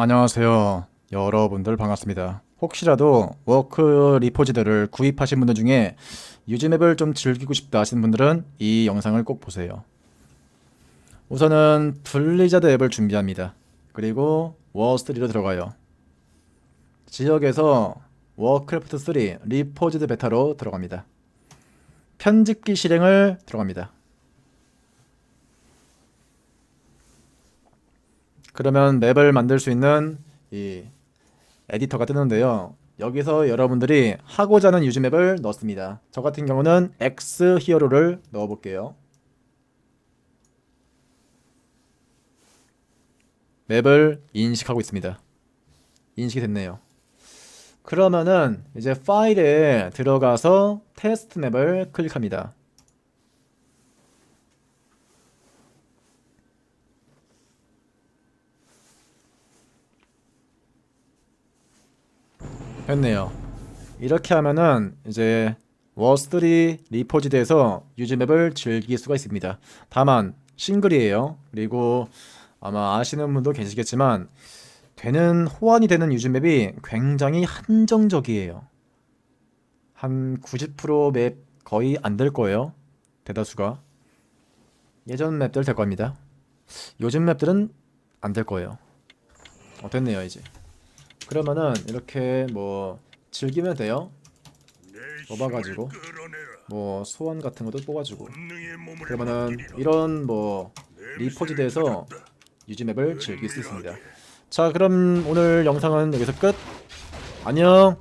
안녕하세요. 여러분들 반갑습니다. 혹시라도 워크 리포지들을 구입하신 분들 중에 유즈맵을 좀 즐기고 싶다 하시는 분들은 이 영상을 꼭 보세요. 우선은 블리자드 앱을 준비합니다. 그리고 워스트리로 들어가요. 지역에서 워크래프트 3 리포지드 베타로 들어갑니다. 편집기 실행을 들어갑니다. 그러면 맵을 만들 수 있는 이 에디터가 뜨는데요. 여기서 여러분들이 하고자 하는 유즈 맵을 넣습니다. 저 같은 경우는 X 히어로를 넣어 볼게요. 맵을 인식하고 있습니다. 인식이 됐네요. 그러면은 이제 파일에 들어가서 테스트 맵을 클릭합니다. 했네요. 이렇게 하면은 이제 워스트리 리포지드에서 유즈맵을 즐길 수가 있습니다. 다만 싱글이에요. 그리고 아마 아시는 분도 계시겠지만 되는 호환이 되는 유즈맵이 굉장히 한정적이에요. 한 90%맵 거의 안 될 거예요. 대다수가 예전 맵들 될 겁니다. 요즘 맵들은 안 될 거예요. 어 됐네요 이제. 그러면은 이렇게 뭐 즐기면 돼요. 뽑아가지고 뭐 소원 같은 것도 뽑아주고 그러면은 이런 뭐 리포지드에서 유즈맵을 즐길 수 있습니다. 자 그럼 오늘 영상은 여기서 끝. 안녕.